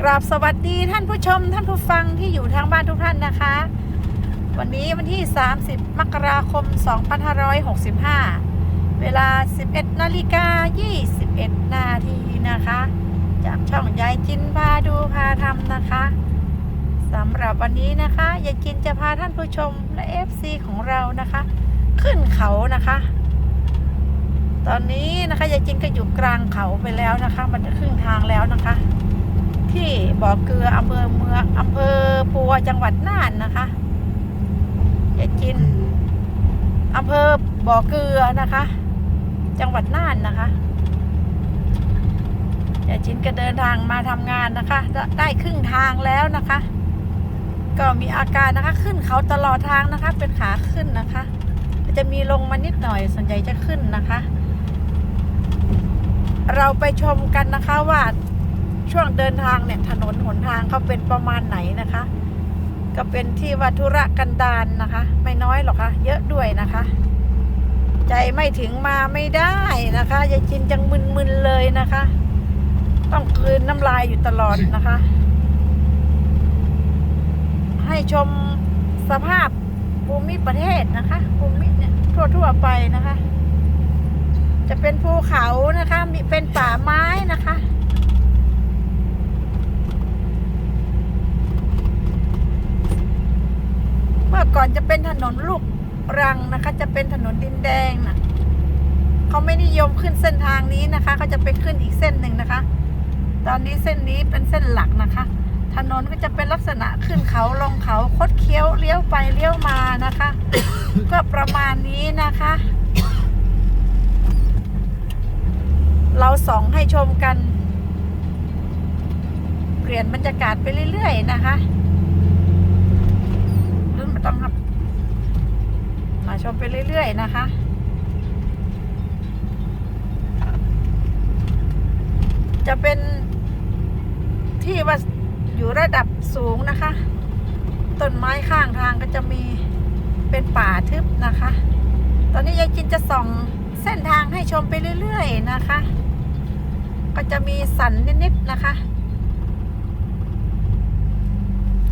กราบสวัสดีท่านผู้ชม ท่านผู้ฟังที่อยู่ทางบ้านทุกท่านนะคะ วันนี้วันที่ 30 มกราคม 2565 เวลา 11นาฬิกา21 นาทีนะคะ จากช่องยายจินพาดูพาทำนะคะสำหรับวันนี้นะคะยายจินจะพาท่านผู้ชมและ FC ของเรานะคะ ขึ้นเขานะคะตอนนี้นะคะยายจินก็อยู่กลางเขาไปแล้วนะคะ มันจะครึ่งทางแล้วนะคะ ที่บ่อเกลืออำเภอเมืองอำเภอปัวจังหวัดน่านนะคะยาจินอำเภอบ่อเกลือนะคะ จังหวัดน่านนะคะยาจินก็เดินทางมาทำงานนะคะได้ได้ครึ่งทางแล้วนะคะ ก็มีอาการนะคะขึ้นเขาตลอดทางนะคะ เป็นขาขึ้นนะคะจะมีลงมานิดหน่อยส่วนใหญ่จะขึ้นนะคะ เราไปชมกันนะคะว่า ช่วงเดินทางเนี่ยถนนหนทางเขาเป็นประมาณไหนนะคะ ก็เป็นที่วัตุระกันดารนนะคะ ไม่น้อยหรอกค่ะ เยอะด้วยนะคะ ใจไม่ถึงมาไม่ได้นะคะยายจินจังมึนๆเลยนะคะ ต้องกลืนน้ำลายอยู่ตลอดนะคะ ให้ชมสภาพภูมิประเทศนะคะภูมิเนี่ยทั่วๆไปนะคะ จะเป็นภูเขานะคะ มีเป็นป่าไม้นะคะ เมื่อก่อนจะเป็นถนนลูกรังนะคะ จะเป็นถนนดินแดงนะเขาไม่นิยมขึ้นเส้นทางนี้นะคะเขาจะไปขึ้นอีกเส้นหนึ่งนะคะ ตอนนี้เส้นนี้เป็นเส้นหลักนะคะ ถนนก็จะเป็นลักษณะขึ้นเขาลงเขาคดเคี้ยวเลี้ยวไปเลี้ยวมานะคะ ก็ประมาณนี้นะคะ เราสองให้ชมกัน เปลี่ยนบรรยากาศไปเรื่อยๆนะคะ ต้องครับ มาชมไปเรื่อย ๆ นะคะจะเป็นที่ว่าอยู่ระดับสูงนะคะ ต้นไม้ข้างทางก็จะมีเป็นป่าทึบนะคะ ตอนนี้ยายจินจะส่องเส้นทางให้ชมไปเรื่อย ๆ นะคะ ก็จะมีสันนิด ๆ นะคะ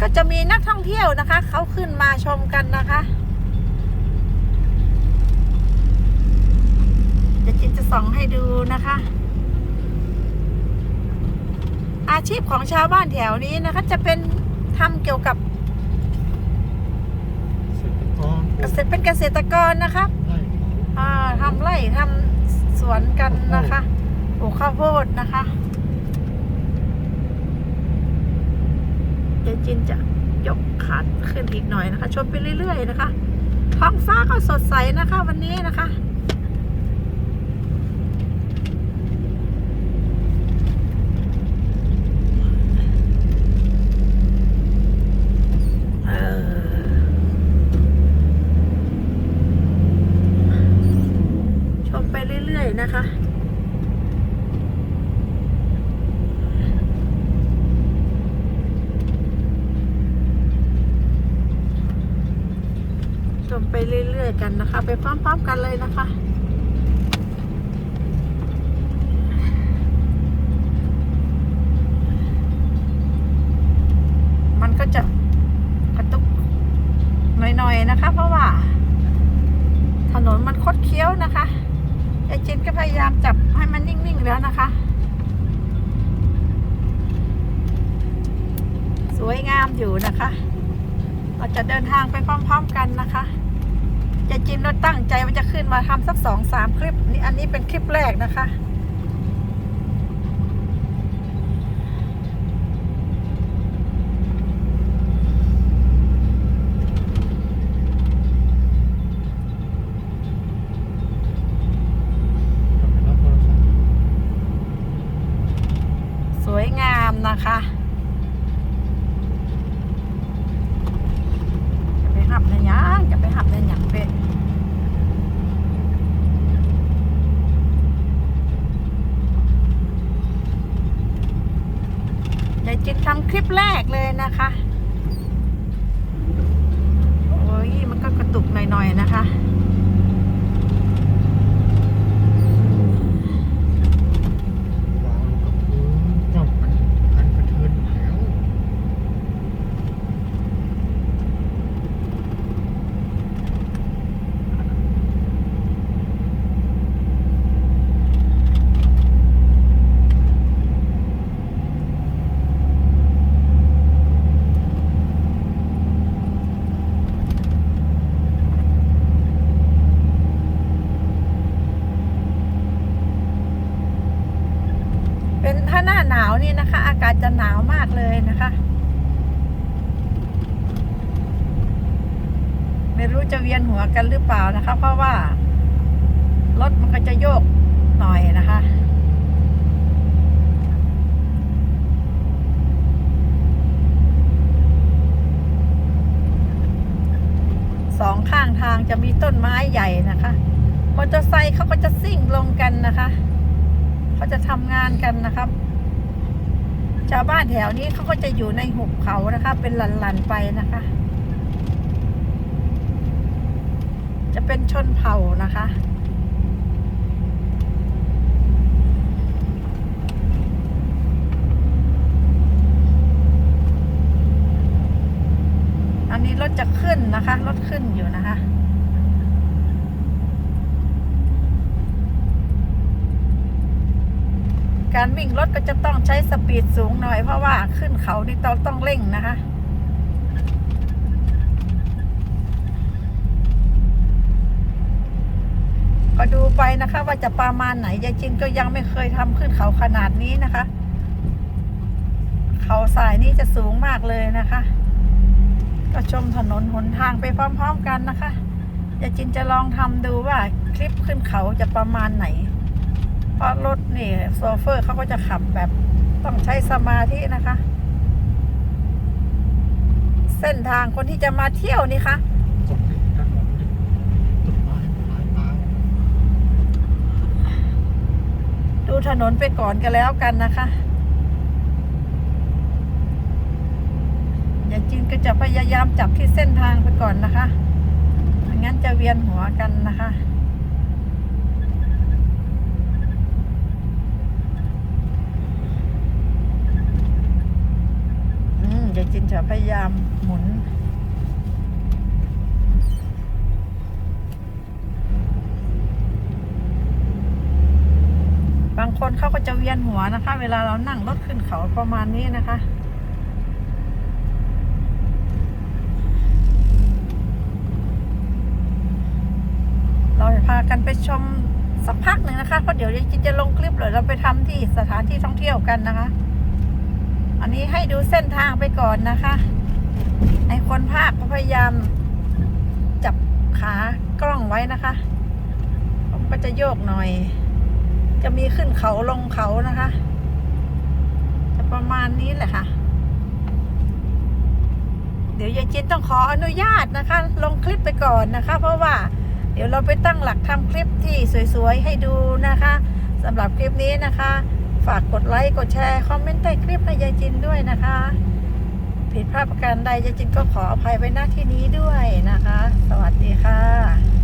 ก็จะมีนักท่องเที่ยวนะคะ เขาขึ้นมาชมกันนะคะเดี๋ยวจินจะส่องให้ดูนะคะ อาชีพของชาวบ้านแถวนี้นะคะ จะเป็นทำเกี่ยวกับเกษตรกรเกษตรเป็นเกษตรกรนะคะไร่อ่าทำไร่ทำสวนกันนะคะปลูกข้าวโพดนะคะ เดี๋ยจินจะยกขาขึ้นอีกหน่อยนะคะ ชมไปเรื่อยๆนะคะ ท้องฟ้าก็สดใสนะคะวันนี้นะคะ เออ ชมไปเรื่อยๆนะคะ ชม ไปเรื่อยๆกันนะคะ ไปพร้อมๆกันเลยนะคะมันก็จะกระตุกหน่อยๆนะคะ เพราะว่า ถนนมันคดเคี้ยวนะคะยายจินก็พยายามจับให้มันนิ่งๆแล้วนะคะ สวยงามอยู่นะคะ เราจะเดินทางไปพร้อมๆกันนะคะ ยายจินเราตั้งใจว่าจะขึ้นมาทำสักสองสามคลิปนี่อันนี้เป็นคลิปแรกนะคะ ทำเป็นรับโทรศัพท์ สวยงามนะคะจะไปหับในหยังจะไปหับในหยังเป๊ะเดี๋ยวจิตทำคลิปแรกเลยนะคะ โอ้ย มันก็กระตุก หน่อยๆนะคะ วางลงกับพื้นจ้องมันพันกระเทือนอยู่แล้วากาศจะหนาวมากเลยนะคะ ไม่รู้จะเวียนหัวกันหรือเปล่านะคะ เพราะว่ารถมันก็จะโยกหน่อยนะคะสองข้างทางจะมีต้นไม้ใหญ่นะคะมอเตอร์ไซค์เขาก็จะซิ่งลงกันนะคะ เขาจะทำงานกันนะครับ ชาวบ้านแถวนี้เขาก็จะอยู่ในหุบเขานะคะ เป็นหลันๆไปนะคะ จะเป็นชนเผ่านะคะอันนี้รถจะขึ้นนะคะ รถขึ้นอยู่นะคะ การวิ่งรถก็จะต้องใช้สปีดสูงหน่อย เพราะว่าขึ้นเขานี่ต้องต้องเร่งนะคะก็ดูไปนะคะว่าจะประมาณไหนยายจินก็ยังไม่เคยทำขึ้นเขาขนาดนี้นะคะ เขาสายนี้จะสูงมากเลยนะคะ ก็ชมถนนหนทางไปพร้อม ๆ กันนะคะยายจินจะลองทำดูว่าคลิปขึ้นเขาจะประมาณไหน เพราะรถนี่โซเฟอร์เขาก็จะขับแบบต้องใช้สมาธินะคะ เส้นทางคนที่จะมาเที่ยวนี่คะดูถนนไปก่อนกันแล้วกันนะคะ อย่าจินก็จะพยายามจับที่เส้นทางไปก่อนนะคะไม่งั้นจะเวียนหัวกันนะคะ อืมยายจินจะพยายามหมุน บางคนเขาก็จะเวียนหัวนะคะ เวลาเรานั่งรถขึ้นเขาประมาณนี้นะคะเราจะพากันไปชมสักพักหนึ่งนะคะเพราะเดี๋ยวจินจะลงคลิปเลยเราไปทำที่สถานที่ท่องเที่ยวกันนะคะ อันนี้ให้ดูเส้นทางไปก่อนนะคะ ไอคนภาคพยายามจับขากล้องไว้นะคะ ผมก็จะโยกหน่อย จะมีขึ้นเขาลงเขานะคะ จะประมาณนี้แหละค่ะ เดี๋ยวยายจินต้องขออนุญาตนะคะ ลงคลิปไปก่อนนะคะ เพราะว่าเดี๋ยวเราไปตั้งหลักทำคลิปที่สวยๆ ให้ดูนะคะสำหรับคลิปนี้นะคะ ฝากกดไลค์ กดแชร์ คอมเมนต์ใต้คลิปให้ยายจินด้วยนะคะ ผิดพลาดประการใดยายจินก็ขออภัยไว้หน้าที่นี้ด้วยนะคะ สวัสดีค่ะ